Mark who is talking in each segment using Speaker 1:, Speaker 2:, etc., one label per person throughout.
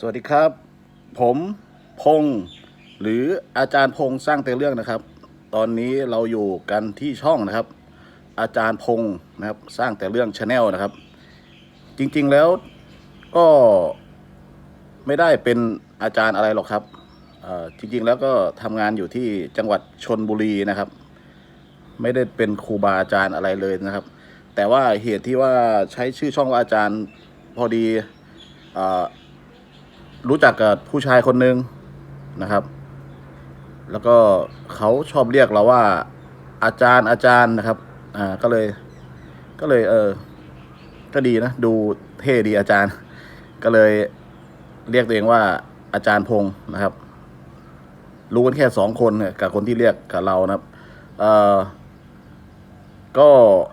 Speaker 1: สวัสดีครับ ผมพงษ์หรืออาจารย์พงษ์สร้างแต่เรื่องนะครับ ตอนนี้เราอยู่กันที่ช่องนะครับ อาจารย์พงษ์นะครับสร้างแต่เรื่องชาแนลนะครับ จริงๆแล้วก็ไม่ได้เป็นอาจารย์อะไรหรอกครับจริงๆแล้วก็ทำงานอยู่ที่จังหวัดชนบุรีนะครับ ไม่ได้เป็นครูบาอาจารย์อะไรเลยนะครับ แต่ว่าเหตุที่ว่าใช้ชื่อช่องว่าอาจารย์พอดีอ่อ รู้จักกับผู้ชายคนหนึ่งนะครับ แล้วก็เขาชอบเรียกเราว่า อาจารย์อาจารย์นะครับ อ่าก็เลย ก็เลย เออ ก็ดีนะ ดูเท่ดีอาจารย์ ก็เลยเรียกตัวเองว่าอาจารย์พงศ์นะครับ รู้กันแค่สองคนเนี่ยกับคนที่เรียกกับเรานะครับ เอ่อ ก็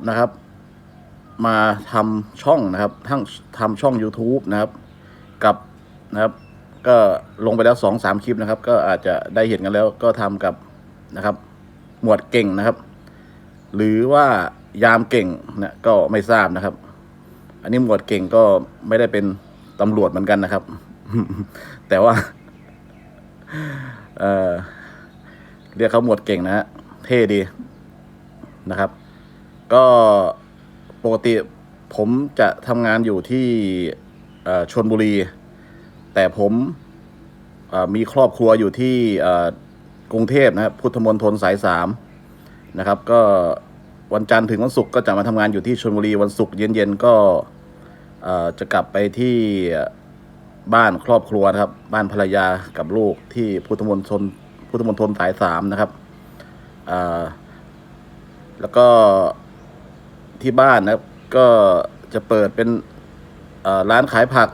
Speaker 1: นะครับ มาทำช่องนะครับ ทั้งทำช่อง YouTube นะครับ กับ นะครับ ก็ลงไปแล้วสองสามคลิปนะครับ ก็อาจจะได้เห็นกันแล้วก็ทำกับนะครับ หมวดเก่งนะครับ หรือว่ายามเก่งนะก็ไม่ทราบนะครับ อันนี้หมวดเก่งก็ไม่ได้เป็นตำรวจเหมือนกันนะครับ แต่ว่า เออเรียกเขาหมวดเก่งนะฮะเท่ดีนะครับ ก็ปกติผมจะทำงานอยู่ที่ชนบุรี แต่ผมมีครอบครัวอยู่ที่กรุงเทพนะครับพุทธมณฑลสายสามนะครับ ก็วันจันทร์ถึงวันศุกร์ก็จะมาทำงานอยู่ที่ชลบุรีวันศุกร์เย็นๆก็จะกลับไปที่บ้านครอบครัวนะครับ บ้านภรรยากับลูกที่พุทธมณฑลพุทธมณฑลสายสามนะครับแล้วก็ที่บ้านนะครับก็จะเปิดเป็นร้านขายผัก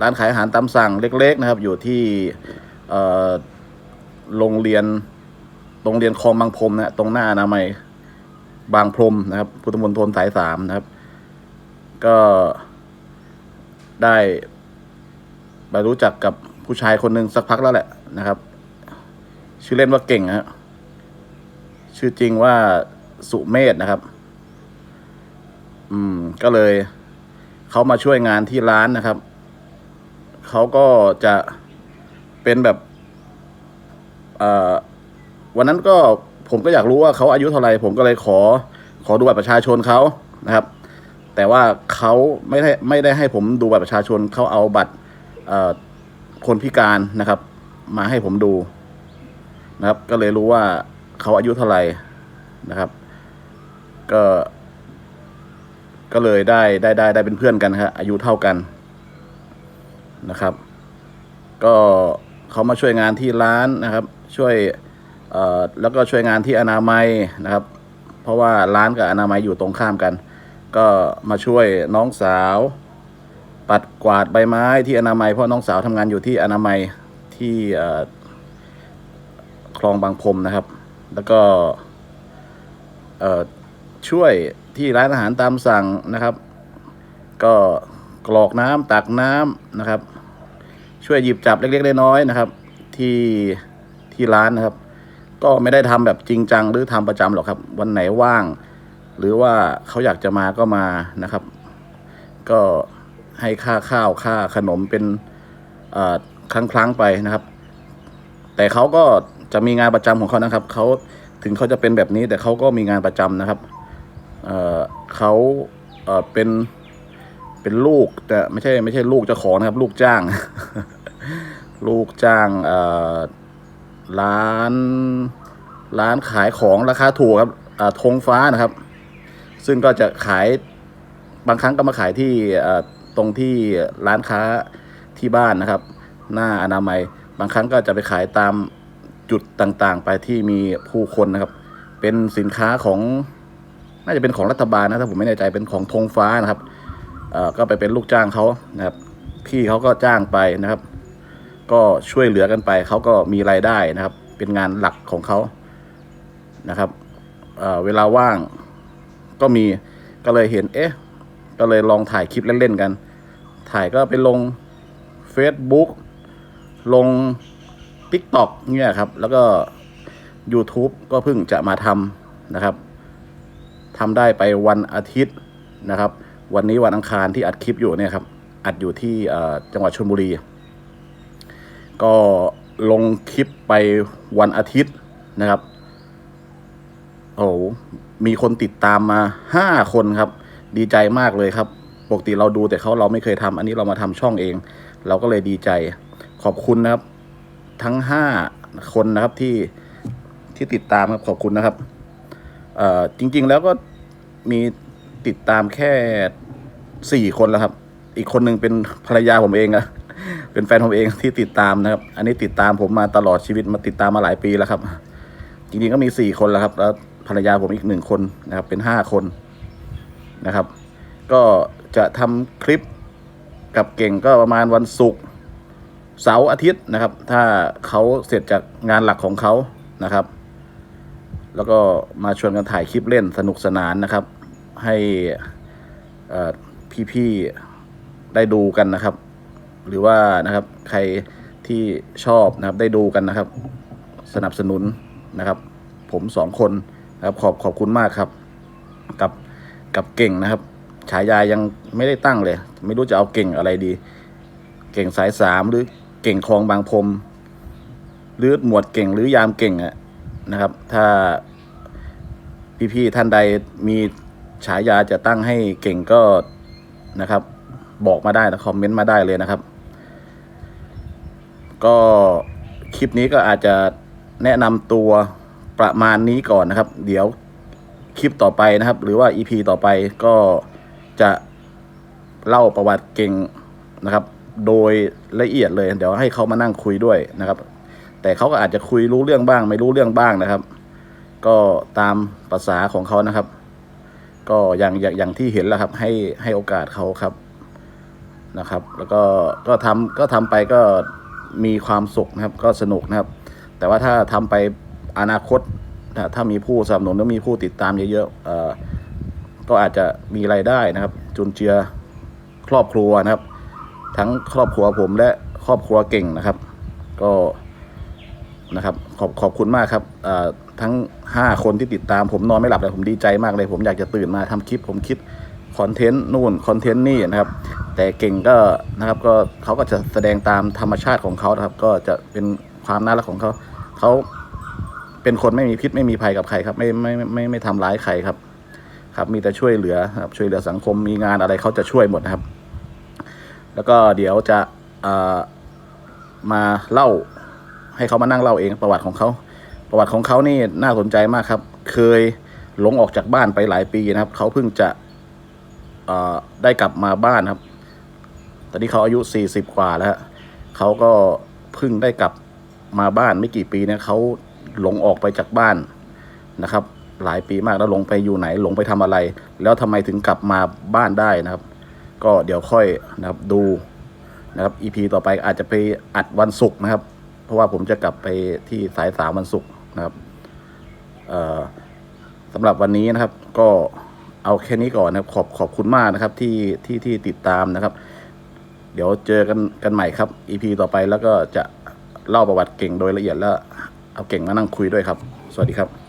Speaker 1: ร้านขายอาหารตามสั่งเล็ก ๆ นะครับ อยู่ที่โรงเรียนโรงเรียนคลองบางพรมนะตรงหน้านามัยบางพรมนะครับ พุทธมณฑลสายสามนะครับ ก็ได้ไปรู้จักกับผู้ชายคนหนึ่งสักพักแล้วแหละนะครับ ชื่อเล่นว่าเก่งนะฮะชื่อจริงว่าสุเมธนะครับ อืม ก็เลยเขามาช่วยงานที่ร้านนะครับ เขาก็จะเป็นแบบวันนั้นก็ผมก็อยากรู้ว่าเขาอายุเท่าไหร่ผมก็เลยขอ ขอดูบัตรประชาชนเขานะครับ แต่ว่าเขาไม่ได้ไม่ได้ให้ผมดูบัตรประชาชนเขาเอาบัตรคนพิการนะครับ มาให้ผมดูนะครับ ก็เลยรู้ว่าเขาอายุเท่าไหร่นะครับ ก็ ก็เลยได้ได้ได้ได้เป็นเพื่อนกันครับอายุเท่ากัน นะครับ ก็เขามาช่วยงานที่ร้านนะครับ ช่วยแล้วก็ช่วยงานที่อนามัยนะครับ เพราะว่าร้านกับอนามัยอยู่ตรงข้ามกัน ก็มาช่วยน้องสาว ปัดกวาดใบไม้ที่อนามัยเพราะน้องสาวทำงานอยู่ที่อนามัยที่คลองบางพรมนะครับ แล้วก็ช่วยที่ร้านอาหารตามสั่งนะครับ ก็กรอกน้ำตักน้ำนะครับ ช่วยหยิบจับเล็กๆน้อยๆนะครับ ที่ที่ร้านนะครับ ก็ไม่ได้ทำแบบจริงจังหรือทำประจำหรอกครับ วันไหนว่าง หรือว่าเขาอยากจะมาก็มานะครับ ก็ให้ค่าข้าวค่าขนมเป็นอ่อครั้งๆไปนะครับ แต่เขาก็จะมีงานประจำของเขานะครับเขาถึงเขาจะเป็นแบบนี้แต่เขาก็มีงานประจำนะครับเอ่อเขาอ่อเป็น เป็นลูกแต่ไม่ใช่ไม่ใช่ลูกเจ้าของนะครับ ลูกจ้าง ลูกจ้างร้านร้านขายของราคาถูกครับธงฟ้านะครับ ซึ่งก็จะขายบางครั้งก็มาขายที่ตรงที่ร้านค้าที่บ้านนะครับ หน้าอนามัย บางครั้งก็จะไปขายตามจุดต่างๆ ไปที่มีผู้คนนะครับ เป็นสินค้าของน่าจะเป็นของรัฐบาลนะถ้าผมไม่แน่ใจเป็นของธงฟ้านะครับ ก็ไปเป็นลูกจ้างเขานะครับ พี่เขาก็จ้างไปนะครับ ก็ช่วยเหลือกันไป เขาก็มีรายได้นะครับ เป็นงานหลักของเขานะครับเเวลาว่างก็มีก็เลยเห็นเอ๊ะ ก็เลยลองถ่ายคลิปเล่นๆกัน ถ่ายก็ไปลง Facebook ลง TikTok เนี่ยครับ แล้วก็ YouTube ก็เพิ่งจะมาทำนะครับทำได้ไปวันอาทิตย์นะครับ วันนี้วันอังคารที่อัดคลิปอยู่เนี่ยครับ อัดอยู่ที่จังหวัดชลบุรี ก็ลงคลิปไปวันอาทิตย์นะครับ โอ้มีคนติดตามมาห้าคนครับ ดีใจมากเลยครับปกติเราดูแต่เขาเราไม่เคยทำอันนี้เรามาทำช่องเอง เราก็เลยดีใจ ขอบคุณนะครับ ทั้งห้าคนนะครับที่ที่ติดตามครับขอบคุณนะครับ เอ่อจริง ๆ แล้วก็มี ติดตามแค่สี่คนแล้วครับ อีกคนหนึ่งเป็นภรรยาผมเองอะเป็นแฟนผมเองที่ติดตามนะครับ อันนี้ติดตามผมมาตลอดชีวิตมาติดตามมาหลายปีแล้วครับ จริงๆก็มีสี่คนแล้วครับ แล้วภรรยาผมอีกหนึ่งคนนะครับ เป็นห้าคนนะครับ ก็จะทำคลิปกับเก่งก็ประมาณวันศุกร์เสาร์อาทิตย์นะครับ ถ้าเขาเสร็จจากงานหลักของเขานะครับ แล้วก็มาชวนกันถ่ายคลิปเล่นสนุกสนานนะครับ ให้เอ่พี่ๆได้ดูกันนะครับ หรือว่านะครับใครที่ชอบนะครับได้ดูกันนะครับ สนับสนุนนะครับ ผมสองคนนะครับขอบขอบคุณมากครับ กับกับเก่งนะครับ ฉายายังไม่ได้ตั้งเลย ไม่รู้จะเอาเก่งอะไรดี เก่งสายสามหรือเก่งคลองบางพรมหรือหมวดเก่งหรือยามเก่งอะนะครับ ถ้าพี่ๆท่านใดมี ฉายาจะตั้งให้เก่งก็นะครับ บอกมาได้นะคอมเมนต์มาได้เลยนะครับ ก็คลิปนี้ก็อาจจะแนะนำตัวประมาณนี้ก่อนนะครับ เดี๋ยวคลิปต่อไปนะครับ หรือว่า EP ต่อไปก็จะเล่าประวัติเก่งนะครับ โดยละเอียดเลย เดี๋ยวให้เขามานั่งคุยด้วยนะครับ แต่เขาก็อาจจะคุยรู้เรื่องบ้าง ไม่รู้เรื่องบ้างนะครับ ก็ตามภาษาของเขานะครับ ก็อย่างอย่างอย่างที่เห็นแล้วครับ ให้ให้โอกาสเขาครับนะครับ แล้วก็ก็ทำก็ทำไปก็มีความสุขนะครับ ก็สนุกนะครับ แต่ว่าถ้าทำไปอนาคตถ้าถ้ามีผู้สนับสนุนหรือมีผู้ติดตามเยอะๆก็อาจจะมีรายได้นะครับ จุนเจือครอบครัวนะครับ ทั้งครอบครัวผมและครอบครัวเก่งนะครับ ก็ นะครับขอบขอบคุณมากครับทั้งห้าคนที่ติดตามผมนอนไม่หลับเลยผมดีใจมากเลย ผมอยากจะตื่นมาทำคลิป ผมคิดคอนเทนต์นู่นคอนเทนต์นี่นะครับ แต่เก่งก็นะครับก็เขาก็จะแสดงตามธรรมชาติของเขาครับ ก็จะเป็นความน่ารักของเขาเขาเป็นคนไม่มีพิษไม่มีภัยกับใครครับ ไม่ไม่ไม่ไม่ไม่ทำร้ายใครครับ ครับมีแต่ช่วยเหลือครับช่วยเหลือสังคมมีงานอะไรเขาจะช่วยหมดนะครับ แล้วก็เดี๋ยวจะมาเล่า ให้เขามานั่งเล่าเองประวัติของเขา ประวัติของเขานี่น่าสนใจมากครับ เคยหลงออกจากบ้านไปหลายปีนะครับ เขาเพิ่งจะได้กลับมาบ้านครับ ตอนนี้เขาอายุสี่สิบกว่าแล้วเขาก็เพิ่งได้กลับมาบ้านไม่กี่ปีเนี่ยเขาหลงออกไปจากบ้านนะครับ หลายปีมากแล้วหลงไปอยู่ไหน หลงไปทำอะไร แล้วทำไมถึงกลับมาบ้านได้นะครับ ก็เดี๋ยวค่อยนะครับดูนะครับ EP ต่อไปอาจจะไปอัดวันศุกร์นะครับ เพราะว่าผมจะกลับไปที่สายสามวันศุกร์นะครับสำหรับวันนี้นะครับ ก็เอาแค่นี้ก่อนนะครับ ขอบขอบคุณมากนะครับที่ที่ที่ติดตามนะครับ เดี๋ยวเจอกันกันใหม่ครับ EP ต่อไปแล้วก็จะเล่าประวัติเก่งโดยละเอียดแล้ว เอาเก่งมานั่งคุยด้วยครับ สวัสดีครับ